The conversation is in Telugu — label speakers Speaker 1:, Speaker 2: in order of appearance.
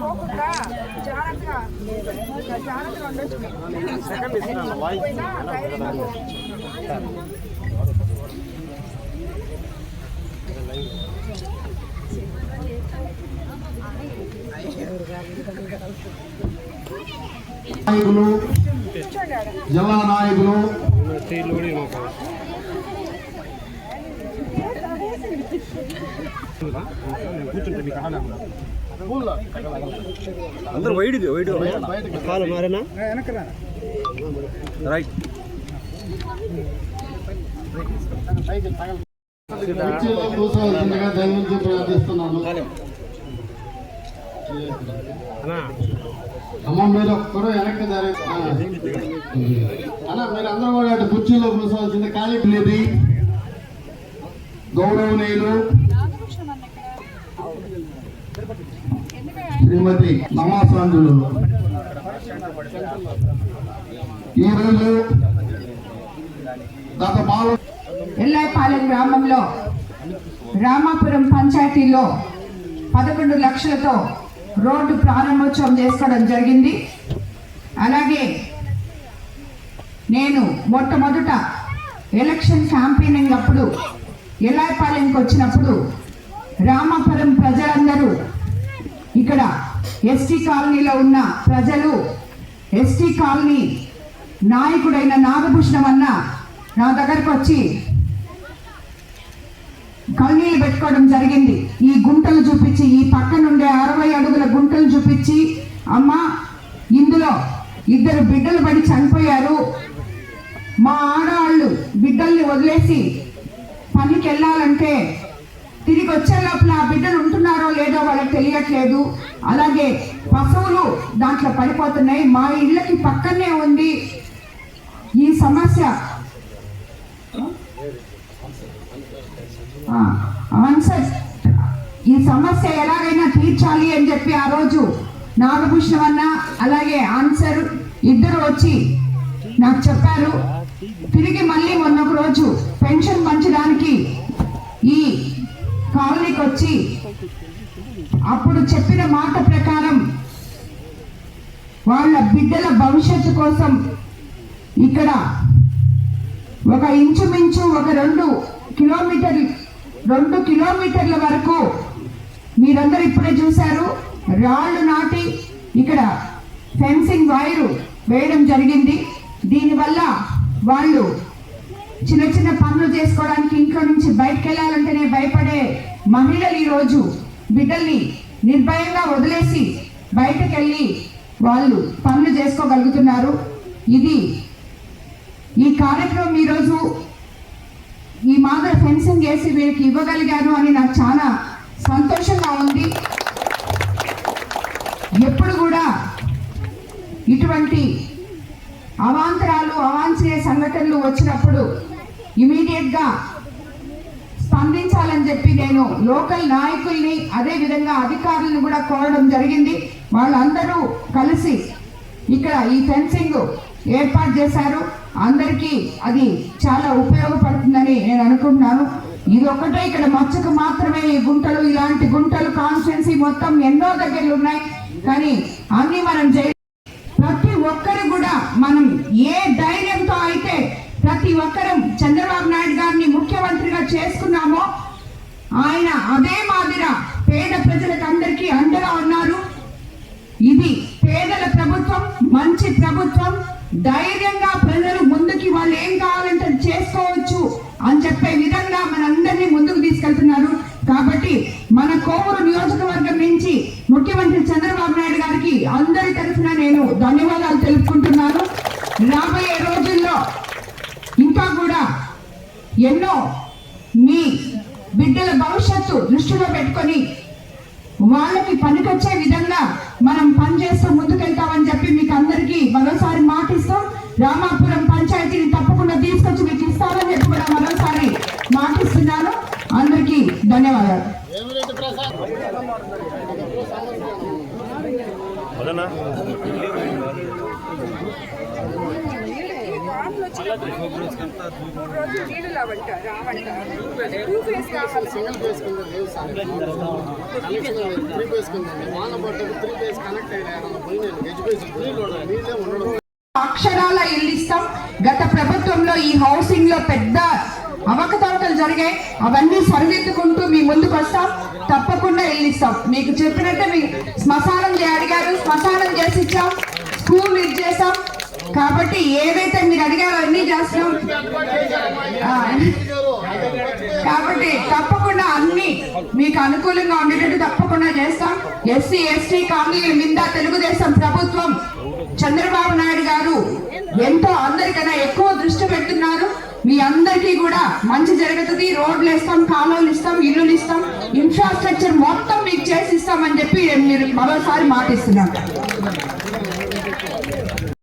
Speaker 1: పోకుండా జాగ్రత్తగా జాగ్రత్తగా ఉండొచ్చు
Speaker 2: నాయకులు జిల్లా నాయకులు
Speaker 3: అందరూ వైడ్ వైడ్ కాలు మారేనా? రైట్
Speaker 2: ప్రార్థిస్తున్నాను. అమ్మ మీరు ఒక్కరు వెనక్కి జరి అన్న మీరు అందరూ కూడా అటు కుర్చీలో కూర్చోవాల్సింది ఖాళీ ప్లేది గౌరవనీయులు శ్రీమతి నమాసాంజులు ఈరోజు గత బాల
Speaker 4: ఎల్లాయిపాలెం గ్రామంలో రామాపురం పంచాయతీలో పదకొండు లక్షలతో రోడ్డు ప్రారంభోత్సవం చేసుకోవడం జరిగింది. అలాగే నేను మొట్టమొదట ఎలక్షన్ క్యాంపెయినింగ్ అప్పుడు ఎల్లాయిపాలెంకి వచ్చినప్పుడు రామాపురం ప్రజలందరూ ఇక్కడ ఎస్టీ కాలనీలో ఉన్న ప్రజలు ఎస్టీ కాలనీ నాయకుడైన నాగభూషణం అన్న నా దగ్గరకు వచ్చి కన్నీళ్ళు పెట్టుకోవడం జరిగింది. ఈ గుంటలు చూపించి ఈ పక్కనుండే అరవై అడుగుల గుంటలు చూపించి అమ్మ ఇందులో ఇద్దరు బిడ్డలు పడి చనిపోయారు. మా ఆడవాళ్ళు బిడ్డల్ని వదిలేసి పనికి వెళ్ళాలంటే తిరిగి వచ్చే లోపల ఆ బిడ్డలు ఉంటున్నారో లేదో వాళ్ళకి తెలియట్లేదు. అలాగే పశువులు దాంట్లో పడిపోతున్నాయి. మా ఇళ్ళకి పక్కనే ఉంది. సమస్య ఎలాగైనా తీర్చాలి అని చెప్పి ఆ రోజు నాగభూషణం అలాగే ఆన్సర్ ఇద్దరు వచ్చి నాకు చెప్పారు. తిరిగి మళ్ళీ మొన్న ఒక రోజు పెన్షన్ పంచడానికి ఈ కాలనీకి వచ్చి అప్పుడు చెప్పిన మాట ప్రకారం వాళ్ళ బిడ్డల భవిష్యత్తు కోసం ఇక్కడ ఒక ఇంచుమించు ఒక రెండు కిలోమీటర్ రెండు కిలోమీటర్ల వరకు మీరందరూ ఇప్పుడే చూశారు రాళ్ళు నాటి ఇక్కడ ఫెన్సింగ్ వైరు వేయడం జరిగింది. దీనివల్ల వాళ్ళు చిన్న చిన్న పనులు చేసుకోవడానికి ఇంట్లో నుంచి బయటకు వెళ్ళాలంటేనే భయపడే మహిళలు ఈరోజు బిడ్డల్ని నిర్భయంగా వదిలేసి బయటకు వెళ్ళి వాళ్ళు పనులు చేసుకోగలుగుతున్నారు. ఇది ఈ కార్యక్రమం ఈరోజు ఈ మాదిరి ఫెన్సింగ్ వేసి వీరికి ఇవ్వగలిగాను అని నాకు చాలా సంతోషంగా ఉంది. ఎప్పుడు కూడా ఇటువంటి అవాంతరాలు అవాంఛనీయ సంఘటనలు వచ్చినప్పుడు ఇమీడియట్గా స్పందించాలని చెప్పి నేను లోకల్ నాయకుల్ని అదే విధంగా అధికారులను కూడా కోరడం జరిగింది. వాళ్ళందరూ కలిసి ఇక్కడ ఈ ఫెన్సింగ్ ఏర్పాటు చేశారు. అందరికీ అది చాలా ఉపయోగపడుతుందని నేను అనుకుంటున్నాను. ఇది ఒకటే ఇక్కడ మచ్చకు మాత్రమే ఈ గుంటలు ఇలాంటి గుంటలు కాన్స్టిట్యున్సీ మొత్తం ఎన్నో దగ్గరలు ఉన్నాయి. కానీ అన్ని మనం చే ప్రతి ఒక్కరు కూడా మనం ఏ ధైర్యంతో అయితే ప్రతి ఒక్కరం చంద్రబాబు నాయుడు గారిని ముఖ్యమంత్రిగా చేసుకున్నామో ఆయన అదే మాదిర పేద ప్రజలకు అందరికీ అండగా ఉన్నారు. ఇది పేదల ప్రభుత్వం మంచి ప్రభుత్వం. ధైర్యంగా ప్రజలు ముందుకి వాళ్ళు ఏం కావాలంటే చేసుకోవచ్చు అని చెప్పే విధంగా తీసుకెళ్తున్నారు కాబట్టి మన కోవూరు నియోజకవర్గం నుంచి ముఖ్యమంత్రి చంద్రబాబు నాయుడు గారికి అందరి తరఫున నేను ధన్యవాదాలు తెలుపుకుంటున్నాను. రాబోయే రోజుల్లో ఇంకా కూడా ఎన్నో మీ బిడ్డల భవిష్యత్తు దృష్టిలో పెట్టుకొని వాళ్ళకి పనికొచ్చే విధంగా మనం పనిచేస్తూ ముందుకెళ్తామని చెప్పి మీకు అందరికీ మరోసారి మాటిస్తాం రామాపురం
Speaker 1: కావాలి
Speaker 2: సింగిల్ ఫేస్ కింద లేవు సార్ కనెక్షన్ త్రీ ఫేస్ కింద ఉంది. వాన పడ్డప్పుడు త్రీ ఫేస్ కనెక్ట్ అయ్యారు నీళ్ళే ఉండడం
Speaker 4: అక్షరాల ఇల్లు ఇస్తాం గత ప్రభుత్వంలో ఈ హౌసింగ్లో పెద్ద అవకతవకలు జరిగాయి. అవన్నీ సరిదిద్దుకుంటూ మీ ముందుకు వస్తాం. తప్పకుండా వెళ్ళిస్తాం. మీకు చెప్పినట్టే మీ శ్మశానం చే- అడిగారు. శ్మశానం చేసి ఇచ్చాం. స్కూల్ ఇది చేస్తాం కాబట్టి ఏదైతే మీరు అడిగారో అన్నీ చేస్తాం కాబట్టి తప్పకుండా అన్ని మీకు అనుకూలంగా ఉండేటట్టు తప్పకుండా చేస్తాం. ఎస్సీ ఎస్టీ కాలనీల మీద తెలుగుదేశం ప్రభుత్వం చంద్రబాబు నాయుడు గారు ఎంతో అందరికన్నా ఎక్కువ దృష్టి పెడుతున్నారు. అందరికీ కూడా మంచి జరుగుతుంది. రోడ్లు ఇస్తాం కాలువలు ఇస్తాం ఇల్లులు ఇస్తాం. ఇన్ఫ్రాస్ట్రక్చర్ మొత్తం మీకు చేసి ఇస్తామని చెప్పి మీరు మరోసారి మాటిస్తున్నాం